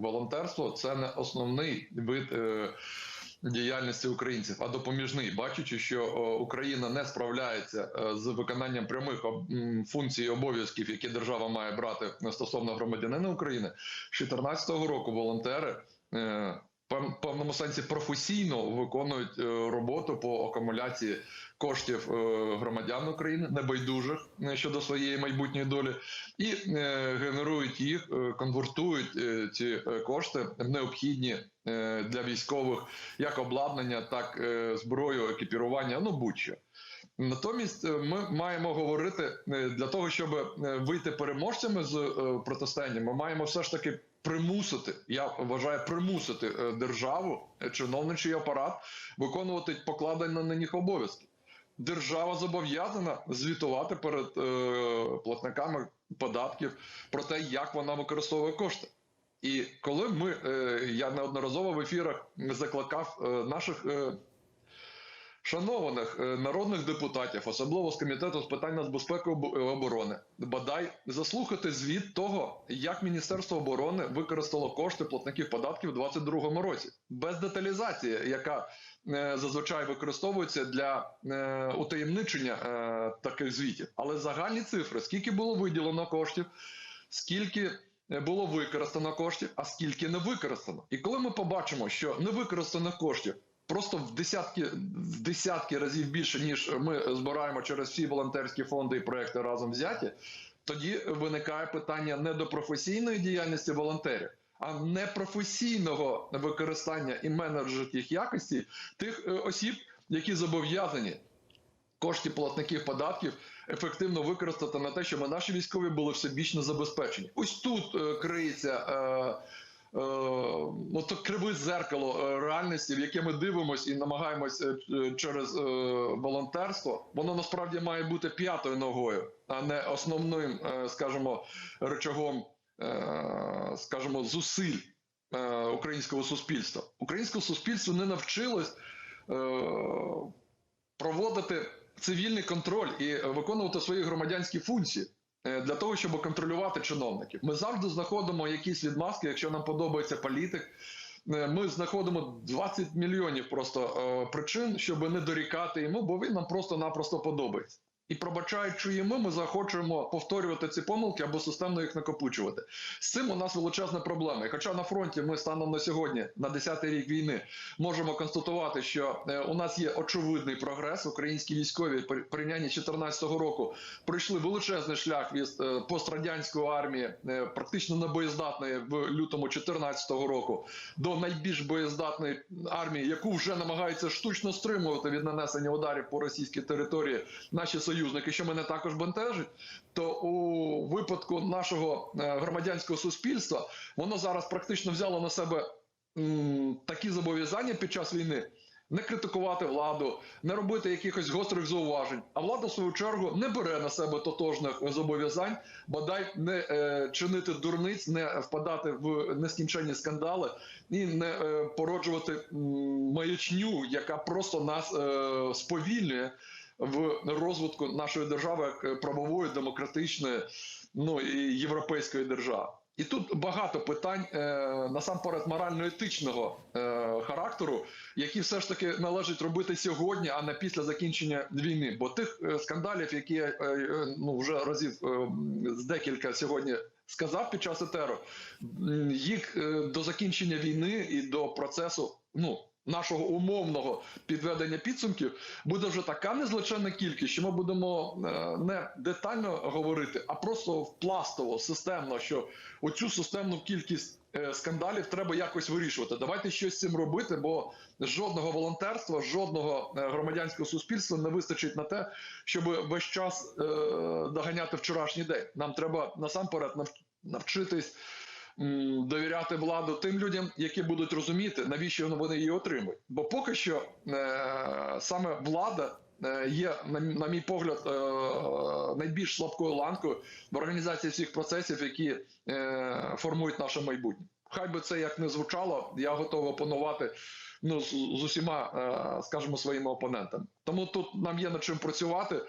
волонтерство це не основний вид. е, Діяльності українців, а допоміжний, бачачи, що Україна не справляється е, з виконанням прямих функцій і обов'язків, які держава має брати стосовно громадянина України, з 2014 року волонтери е, певному сенсі професійно виконують е, роботу по акумуляції коштів е, громадян України, небайдужих е, щодо своєї майбутньої долі, і генерують їх, конвертують ці кошти в необхідні для військових як обладнання, так зброю, екіпірування, ну будь-що. Натомість ми маємо говорити для того, щоб вийти переможцями з протистояння, ми маємо все ж таки примусити. Я вважаю, примусити е, державу, е, чиновничий апарат виконувати покладені на них обов'язки. Держава зобов'язана звітувати перед е, платниками податків про те, як вона використовує кошти. І коли ми, е, я неодноразово в ефірах закликав е, наших е, шанованих е, народних депутатів, особливо з комітету з питань нацбезпеки об- оборони, бодай заслухати звіт того, як Міністерство оборони використало кошти платників податків у 2022 році, без деталізації, яка е, зазвичай використовується для е, утаємничення таких звітів. Але загальні цифри, скільки було виділено коштів, скільки було використано коштів, а скільки не використано. І коли ми побачимо, що невикористаних коштів просто в десятки, в десятки разів більше, ніж ми збираємо через всі волонтерські фонди і проекти разом взяті, тоді виникає питання не до професійної діяльності волонтерів. А непрофесійного використання і менеджерських якостей тих е, осіб, які зобов'язані кошти платників податків ефективно використати на те, щоб наші військові були всебічно забезпечені. Ось тут е, криється. Е, Ну, то криве зеркало е, реальності, в яке ми дивимося і намагаємось е, е, через е, волонтерство. Воно насправді має бути п'ятою ногою, а не основним, е, скажімо, речагом, е, скажімо, зусиль е, українського суспільства. Українське суспільство не навчилось е, проводити цивільний контроль і виконувати свої громадянські функції е, для того, щоб контролювати чиновників. Ми завжди знаходимо якісь відмазки, якщо нам подобається політик. е, Ми знаходимо 20 мільйонів просто е, причин, щоб не дорікати йому, бо він нам просто-напросто подобається. І пробачаючи йому, ми захочемо повторювати ці помилки або системно їх накопичувати. З цим у нас величезна проблема. І хоча на фронті ми станом на сьогодні, на 10-й рік війни, можемо констатувати, що е, у нас є очевидний прогрес. Українські військові порівнянні з 2014 року пройшли величезний шлях від е, пострадянської армії, е, практично небоєздатної в лютому 2014 року, до найбільш боєздатної армії, яку вже намагаються штучно стримувати від нанесення ударів по російській території наші союзники, що мене також бентежить. То у випадку нашого е, громадянського суспільства воно зараз практично взяло на себе такі зобов'язання під час війни. Не критикувати владу, не робити якихось гострих зауважень. А влада, в свою чергу, не бере на себе тотожних зобов'язань, бодай не е, чинити дурниць, не впадати в нескінченні скандали і не е, породжувати м, маячню, яка просто нас е, сповільнює в розвитку нашої держави як е, правової, демократичної, ну і європейської держави. І тут багато питань е, насамперед морально-етичного е, характеру, які все ж таки належить робити сьогодні, а не після закінчення війни. Бо тих е, скандалів, які я е, е, ну вже разів е, з декілька сьогодні сказав під час етеру, їх е, до закінчення війни і до процесу, ну. Нашого умовного підведення підсумків буде вже така незличенна кількість, що ми будемо е, не детально говорити, а просто пластово, системно, що оцю системну кількість е, скандалів треба якось вирішувати. Давайте щось з цим робити, бо жодного волонтерства, жодного е, громадянського суспільства не вистачить на те, щоб весь час доганяти вчорашній день. Нам треба насамперед навчитись довіряти владу тим людям, які будуть розуміти, навіщо вони її отримують. Бо поки що е, саме влада. е, Є, на, мій погляд, е, найбільш слабкою ланкою в організації всіх процесів, які формують наше майбутнє. Хай би це як не звучало, я готовий опанувати ну, з, з усіма, скажімо, своїми опонентами. Тому тут нам є над чим працювати.